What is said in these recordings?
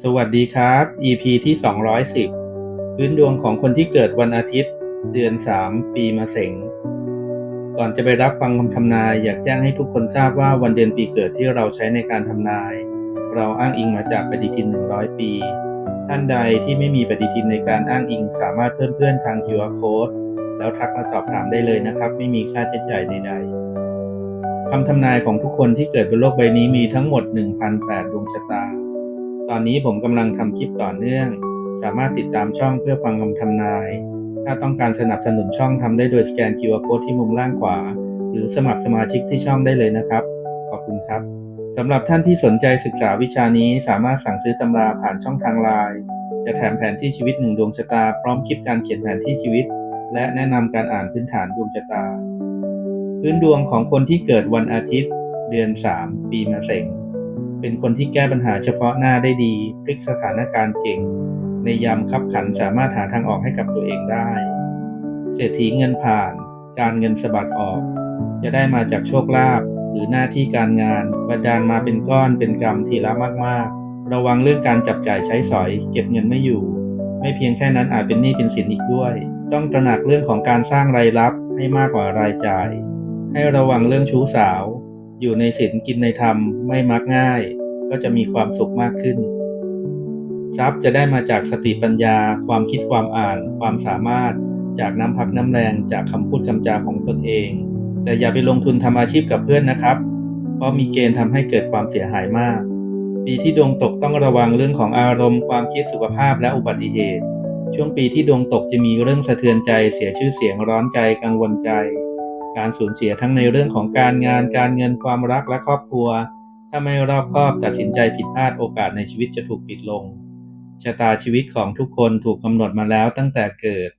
สวัสดีครับ EP ที่ 210 พื้นดวงของคนที่เกิดวันอาทิตย์ เดือน 3 ปีมะเสงก่อนจะไปรับฟังคำทำนาย อยากแจ้งให้ทุกคนทราบว่าวันเดือนปีเกิดที่เราใช้ในการทำนาย เราอ้างอิงมาจากปฏิทิน 100 ปี ท่านใดที่ไม่มีปฏิทินในการอ้างอิงสามารถเพิ่มเพื่อนทาง QR Code แล้วทักมาสอบถามได้เลยนะครับ ไม่มีค่าใช้จ่ายใดๆคำทำนายของทุกคนที่เกิดบนโลกใบนี้มีทั้งหมด 1,008 ดวงชะตา ตอนนี้ผมกำลังทำคลิปต่อเนื่อง สามารถติดตามช่องเพื่อฟังคำทำนาย ถ้าต้องการสนับสนุนช่องทำได้โดยสแกน QR Code ที่มุมล่างขวา หรือสมัครสมาชิกที่ช่องได้เลยนะครับ ขอบคุณครับสำหรับท่านที่สนใจศึกษาวิชานี้สามารถสั่งซื้อตำราผ่านช่องทางไลน์จะแถมแผนที่ชีวิตหนึ่งดวงชะตา พร้อมคลิปการเขียนแผนที่ชีวิต และแนะนำการอ่านพื้นฐานดวงชะตา พื้นดวงของคนที่เกิดวันอาทิตย์ เดือน 3 ปีมะเส็ง เป็นคนที่แก้ปัญหาเฉพาะหน้าได้ดี พลิกสถานการณ์เก่ง ในยามคับขันสามารถหาทางออกให้กับตัวเองได้ เศรษฐีเงินผ่าน การเงินสะบัดออก จะได้มาจากโชคลาภหรือหน้าที่การงานบันดาลมาเป็นก้อนเป็นกำทีละมากๆ ระวังเรื่องการจับจ่ายใช้สอย เก็บเงินไม่อยู่ ไม่เพียงแค่นั้นอาจเป็นหนี้เป็นสินอีกด้วย ต้องตระหนักเรื่องของการสร้างรายรับให้มากกว่ารายจ่าย ให้ระวังเรื่องชู้สาว อยู่ในศีลกินในธรรมไม่มักง่าย ก็จะมีความสุขมากขึ้น ทรัพย์จะได้มาจากสติปัญญา ความคิดความอ่าน ความสามารถ จากน้ำพักน้ำแรงจากคำพูดคำจาของตนเอง แต่อย่าไปลงทุนทำอาชีพกับเพื่อนนะครับ เพราะมีเกณฑ์ทำให้เกิดความเสียหายมาก ปีที่ดวงตกต้องระวังเรื่องของอารมณ์ ความคิดสุขภาพและอุบัติเหตุ ช่วงปีที่ดวงตกจะมีเรื่องสะเทือนใจ เสียชื่อเสียงร้อนใจกังวลใจการสูญเสียทั้งในเรื่องของการงานการเงินความรักและครอบครัว ถ้าไม่รอบคอบตัดสินใจผิดพลาดโอกาสในชีวิตจะถูกปิดลง ชะตาชีวิตของทุกคนถูกกำหนดมาแล้วตั้งแต่เกิด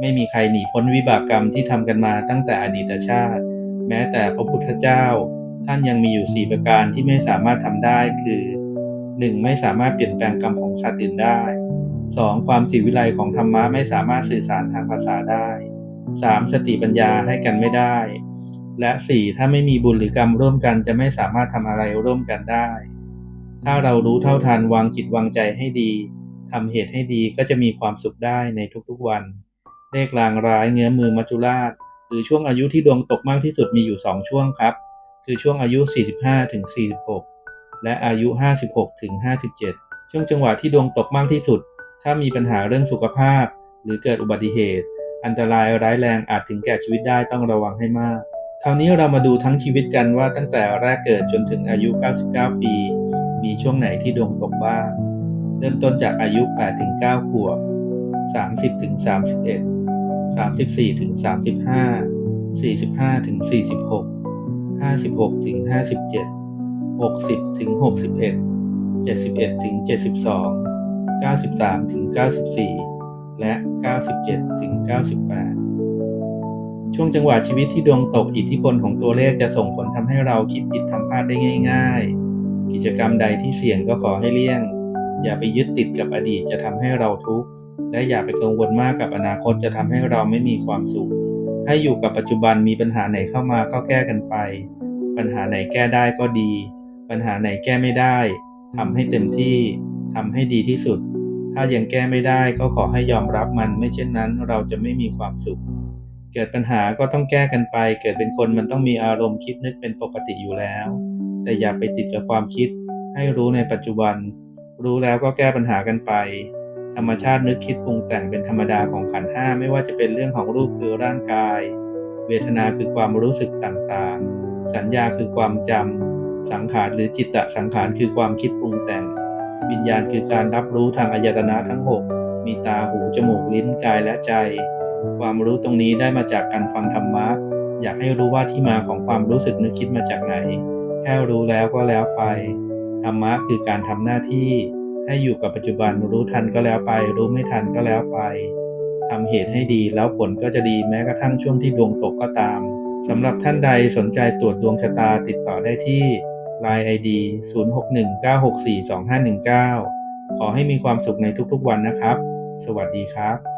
ไม่มีใครหนีพ้นวิบากกรรมที่ทำกันมาตั้งแต่อดีตชาติ แม้แต่พระพุทธเจ้า ท่านยังมีอยู่ 4 ประการที่ไม่สามารถทำได้คือ 1. ไม่สามารถเปลี่ยนแปลงกรรมของสัตว์อื่นได้ 2. ความสิวิไลของธรรมะไม่สามารถสื่อสารทางภาษาได้ 3. สติปัญญาให้กันไม่ได้ และ 4. ถ้าไม่มีบุญหรือกรรมร่วมกันจะไม่สามารถทำอะไรร่วมกันได้ ถ้าเรารู้เท่าทันวางจิตวางใจให้ดีทำเหตุให้ดีก็จะมีความสุขได้ในทุกๆวัน เลขลางร้ายเงื้อมือมัจจุราช หรือช่วงอายุที่ดวงตกมากที่สุดมีอยู่ 2 ช่วงครับ คือช่วงอายุ 45ถึง46 และอายุ 56ถึง57 ช่วงจังหวะที่ดวงตกมากที่สุด ถ้ามีปัญหาเรื่องสุขภาพ หรือเกิดอุบัติเหตุ อันตรายร้ายแรงอาจถึงแก่ชีวิตได้ต้องระวังให้มาก คราวนี้เรามาดูทั้งชีวิตกันว่าตั้งแต่แรกเกิดจนถึงอายุ 99 ปี มีช่วงไหนที่ดวงตกบ้าง เริ่มต้นจากอายุ 8 ถึง 9 ขวบ 30 ถึง 31 34 ถึง 35 45 ถึง 46 56 ถึง 57 60 ถึง 61 71 ถึง 72 93 ถึง 94 และ 97 ถึง 98 ช่วงจังหวะชีวิตที่ดวงตกอิทธิพลของตัวเลขจะส่งผลทำให้เราคิดผิดทำพลาดได้ง่าย ๆ กิจกรรมใดที่เสี่ยงก็ขอให้เลี่ยง อย่าไปยึดติดกับอดีตจะทำให้เราทุกข์และอย่าไปกังวลมากกับอนาคตจะทำให้เราไม่มีความสุข ให้อยู่กับปัจจุบันมีปัญหาไหนเข้ามาก็แก้กันไป ปัญหาไหนแก้ได้ก็ดี ปัญหาไหนแก้ไม่ได้ทำให้เต็มที่ทำให้ดีที่สุด ถ้ายังแก้ไม่ได้ก็ขอให้ยอมรับมัน ไม่เช่นนั้นเราจะไม่มีความสุข เกิดปัญหาก็ต้องแก้กันไป เกิดเป็นคนมันต้องมีอารมณ์คิดนึกเป็นปกติอยู่แล้ว แต่อย่าไปติดกับความคิด ให้รู้ในปัจจุบัน รู้แล้วก็แก้ปัญหากันไป ธรรมชาตินึกคิดปรุงแต่งเป็นธรรมดาของขันห้าไม่ว่าจะเป็นเรื่องของรูปคือร่างกาย เวทนาคือความรู้สึกต่างๆ สัญญาคือความจำสังขารหรือจิตตสังขารคือความคิดปรุงแต่ง วิญญาณคือการรับรู้ทางอายตนะทั้ง 6 มีตาหูจมูกลิ้นกายและใจ ความรู้ตรงนี้ได้มาจากการฟังธรรมะ อยากให้รู้ว่าที่มาของความรู้สึกนึกคิดมาจากไหน แค่รู้แล้วก็แล้วไป ธรรมะคือการทำหน้าที่ ให้อยู่กับปัจจุบันรู้ทันก็แล้วไป รู้ไม่ทันก็แล้วไปทำเหตุให้ดีแล้วผลก็จะดีแม้กระทั่งช่วงที่ดวงตกก็ตามสำหรับท่านใดสนใจตรวจดวงชะตาติดต่อได้ที่ Line ID 0619642519 ขอให้มีความสุขในทุกๆวันนะครับ สวัสดีครับ